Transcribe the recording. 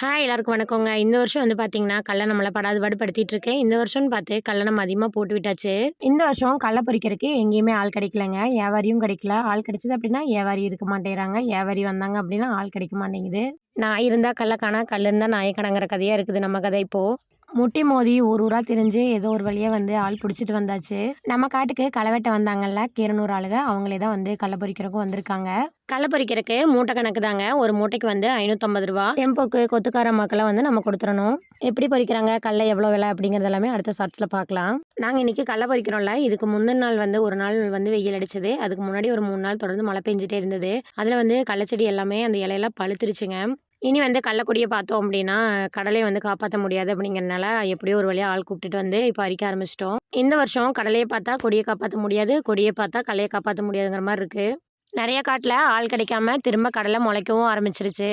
Hi எல்லாருக்கும் வணக்கங்க. இந்த வருஷம் வந்து பார்த்தீங்கன்னா கல்லை நம்மளை படாது பாடுபடுத்திட்டு இருக்கேன் இந்த வருஷம்னு பார்த்து கல்லை நம்ம அதிகமாக போட்டு விட்டாச்சு. இந்த வருஷம் கடல பறிக்கிறதுக்கு எங்கேயுமே ஆள் கிடைக்கலங்க. வியாபாரியும் கிடைக்கல. ஆள் கிடைச்சது அப்படின்னா வியாபாரி இருக்க மாட்டேங்கிறாங்க. வியாபாரி வந்தாங்க அப்படின்னா ஆள் கிடைக்க மாட்டேங்குது. நாய் இருந்தால் கல்ல காணா கல் இருந்தால் நாயை கணங்கிற கதையாக இருக்குது நம்ம கதை இப்போது முட்டி மோதி ஊர் ஊராக தெரிஞ்சு ஏதோ ஒரு வழியாக வந்து ஆள் பிடிச்சிட்டு வந்தாச்சு. நம்ம காட்டுக்கு களை வெட்ட வந்தாங்கல்ல கீரனூர் ஆளுங்க அவங்களே தான் வந்து கடல பொறிக்கிறக்கும் வந்திருக்காங்க. களை பொறிக்கிறக்கு மூட்டை கணக்கு தாங்க. ஒரு மூட்டைக்கு வந்து ஐநூற்றம்பது ரூபா. டெம்போக்கு கொத்துக்கார மக்களாக வந்து நம்ம கொடுத்துடணும். எப்படி பொறிக்கிறாங்க கல்லை எவ்வளோ விலை அப்படிங்கிறது எல்லாமே அடுத்த ஷார்ட்ஸில் பார்க்கலாம். நாங்கள் இன்றைக்கி களை பொறிக்கிறோம்ல இதுக்கு முந்தின நாள் வந்து ஒரு நாள் வந்து வெயில் அடிச்சது. அதுக்கு முன்னாடி ஒரு மூணு நாள் தொடர்ந்து மழை பெஞ்சிட்டே இருந்தது. அதில் வந்து கடலச்செடி எல்லாமே அந்த இலையெல்லாம் பழுத்துருச்சுங்க. இனி வந்து கள்ளக்குடியை பார்த்தோம் அப்படின்னா கடலை வந்து காப்பாற்ற முடியாது அப்படிங்கிறனால எப்படியோ ஒரு வழியாக ஆள் கூப்பிட்டுட்டு வந்து இப்போ அரிக்க ஆரம்பிச்சிட்டோம். இந்த வருஷம் கடலையை பார்த்தா கொடியை காப்பாற்ற முடியாது கொடியை பார்த்தா கலையை காப்பாற்ற முடியாதுங்கிற மாதிரி இருக்குது நிறைய காட்டில் ஆள் கிடைக்காம திரும்ப கடலை முளைக்கவும் ஆரம்பிச்சிருச்சு.